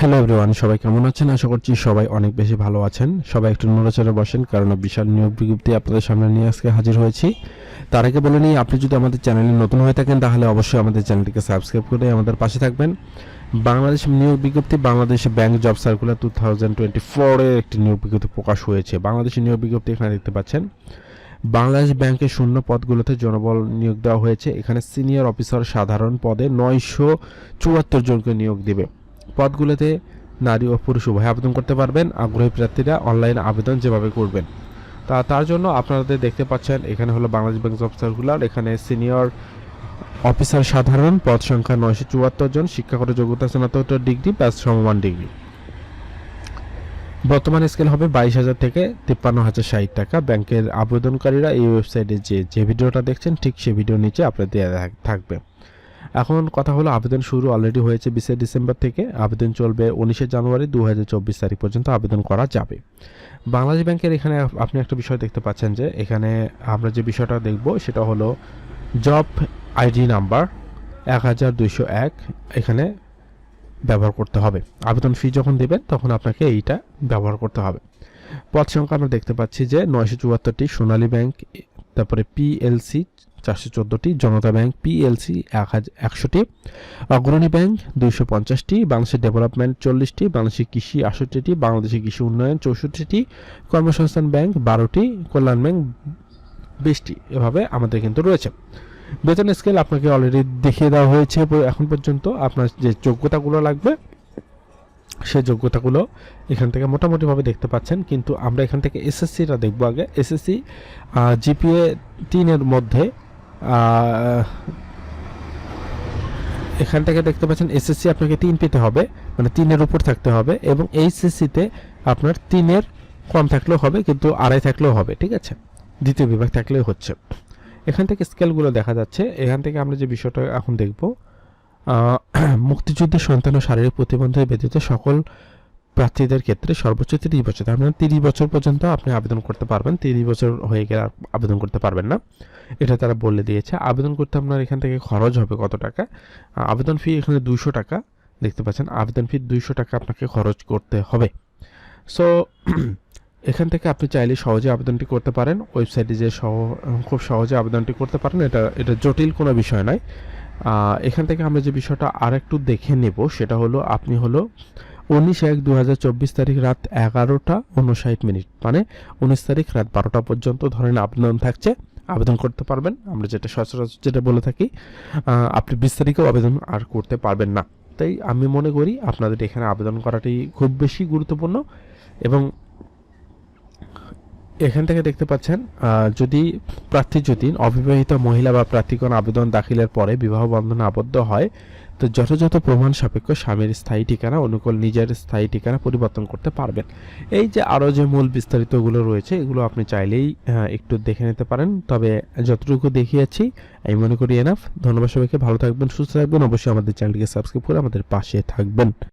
Hello everyone সবাই কেমন আছেন? আশা করছি সবাই অনেক বেশি ভালো আছেন। সবাই একটু নড়াচড়ে বসেন, কারণ বিশাল নিয়োগ বিজ্ঞপ্তি আপনাদের সামনে নিয়ে আজকে হাজির হয়েছি। তার আগে বলে নিই, আপনি যদি আমাদের চ্যানেলে নতুন হয়ে থাকেন, তাহলে অবশ্যই আমাদের চ্যানেলটিকে সাবস্ক্রাইব করে আমাদের পাশে থাকবেন। বাংলাদেশ নিয়োগ বিজ্ঞপ্তি, বাংলাদেশে bank job circular two thousand twenty ফোরের একটি নিয়োগ বিজ্ঞপ্তি প্রকাশ হয়েছে। বাংলাদেশের নিয়োগ বিজ্ঞপ্তি এখানে দেখতে পাচ্ছেন। বাংলাদেশ ব্যাংকের শূন্য পদগুলোতে জনবল নিয়োগ দেওয়া হয়েছে। এখানে সিনিয়র অফিসার সাধারণ পদে নয়শো চুয়াত্তর জনকে নিয়োগ দিবে। পদগুলোতে নারী ও পুরুষ উভয় আবেদন করতে পারবেন। আগ্রহী প্রার্থীরা অনলাইনে আবেদন যেভাবে করবেন। তা, তার জন্য আপনাদের দেখতে পাচ্ছেন, এখানে হলো বাংলাদেশ ব্যাংক জব সার্কুলার, এখানে সিনিয়র অফিসার সাধারণ, পদ সংখ্যা নয়শো চুয়াত্তর জন, শিক্ষাগত যোগ্যতা, স্নাতকোত্তর ডিগ্রি প্লাস সমমান ডিগ্রি। বর্তমান স্কেল হবে বাইশ হাজার থেকে তিপ্পান্ন হাজার ষাট টাকা। ব্যাংকের আবেদনকারীরা এই ওয়েবসাইটে যে যে ভিডিওটা দেখছেন, ঠিক সেই ভিডিওর নিচে আপনার দেওয়া থাকবে। এখন কথা হলো আবেদন শুরু অলরেডি হয়েছে বিশে ডিসেম্বর থেকে। আবেদন চলবে উনিশে জানুয়ারি দু হাজার চব্বিশ তারিখ পর্যন্ত আবেদন করা যাবে। বাংলাদেশ ব্যাংকের এখানে আপনি একটা বিষয় দেখতে পাচ্ছেন যে এখানে আমরা যে বিষয়টা দেখব সেটা হলো জব আইডি নাম্বার এক হাজার দুইশো এক এখানে ব্যবহার করতে হবে। আবেদন ফি যখন দেবেন তখন আপনাকে এইটা ব্যবহার করতে হবে। পদ সংখ্যা আমরা দেখতে পাচ্ছি যে নয়শো চুয়াত্তরটি সোনালী ব্যাংক, তারপরে পিএলসি চারশো চোদ্দোটি জনতা ব্যাংক পিএলসি এক হাজার একশোটি, অগ্রণী ব্যাংক দুইশো পঞ্চাশটি, বাংলাদেশের ডেভেলপমেন্ট চল্লিশটি, বাংলাদেশের কৃষি আষট্টিটি বাংলাদেশের কৃষি উন্নয়ন চৌষট্টিটি, কর্মসংস্থান ব্যাংক বারোটি, কল্যাণ ব্যাংক বিশটি। এভাবে আমাদের কিন্তু রয়েছে। বেতন স্কেল আপনাকে অলরেডি দেখিয়ে দেওয়া হয়েছে এখন পর্যন্ত। আপনার যে যোগ্যতাগুলো লাগবে, সেই যোগ্যতাগুলো এখান থেকে মোটামুটিভাবে দেখতে পাচ্ছেন। কিন্তু আমরা এখান থেকে এসএসসিটা দেখব আগে। এসএসসি জিপিএ তিনের মধ্যে এখান থেকে দেখতে পাচ্ছেন এসএসসি আপনাকে তিন পেতে হবে মানে তিনের উপর থাকতে হবে এবং এইচএসসিতে আপনার তিনের কম থাকলেও হবে কিন্তু আড়াই থাকলেও হবে, ঠিক আছে? দ্বিতীয় বিভাগ থাকলেও হচ্ছে। এখান থেকে স্কেলগুলো দেখা যাচ্ছে। এখান থেকে আমরা যে বিষয়টা এখন দেখব মুক্তিযুদ্ধের সন্তান ও শারীরিক প্রতিবন্ধী ব্যতীত সকল প্রার্থীদের ক্ষেত্রে সর্বোচ্চ তিরিশ বছর, তার মানে তিরিশ বছর পর্যন্ত আপনি আবেদন করতে পারবেন। তিরিশ বছর হয়ে গেলে আবেদন করতে পারবেন না। এটা তারা বলে দিয়েছে। আবেদন করতে আপনার এখান থেকে খরচ হবে কত টাকা? আবেদন ফি এখানে দুইশো টাকা দেখতে পাচ্ছেন। আবেদন ফি দুইশো টাকা আপনাকে খরচ করতে হবে। সো এখান থেকে আপনি চাইলে সহজে আবেদনটি করতে পারেন। ওয়েবসাইটে যে সহ, খুব সহজে আবেদনটি করতে পারেন, এটা এটা জটিল কোনো বিষয় নয়। এখান থেকে আমরা যে বিষয়টা আর একটু দেখে নেব, সেটা হলো আপনি হলো উনিশ এক দু তারিখ রাত এগারোটা উনষাট মিনিট। মানে উনিশ তারিখ রাত বারোটা পর্যন্ত ধরেন আবেদন থাকছে। আবেদন করতে পারবেন। আমরা যেটা সচরাচর যেটা বলে থাকি আপনি বিশ তারিখেও আবেদন আর করতে পারবেন না। তাই আমি মনে করি আপনাদের এখানে আবেদন করাটি খুব বেশি গুরুত্বপূর্ণ এবং এখান থেকে দেখতে পাচ্ছেন যদি প্রার্থী যদি অবিবাহিত মহিলা বা প্রার্থীগণ আবেদন দাখিলের পরে বিবাহ বন্ধনে আবদ্ধ হয়, তো যথাযথ প্রমাণ সাপেক্ষ স্বামীর স্থায়ী ঠিকানা, অনুকূল নিজের স্থায়ী ঠিকানা পরিবর্তন করতে পারবেন। এই যে আরও যে মূল বিস্তারিতগুলো রয়েছে, এগুলো আপনি চাইলেই একটু দেখে নিতে পারেন। তবে যতটুকু দেখিয়েছি, আমি মনে করি এনাফ ধন্যবাদ সবাইকে, ভালো থাকবেন, সুস্থ থাকবেন। অবশ্যই আমাদের চ্যানেলটিকে সাবস্ক্রাইব করে আমাদের পাশে থাকবেন।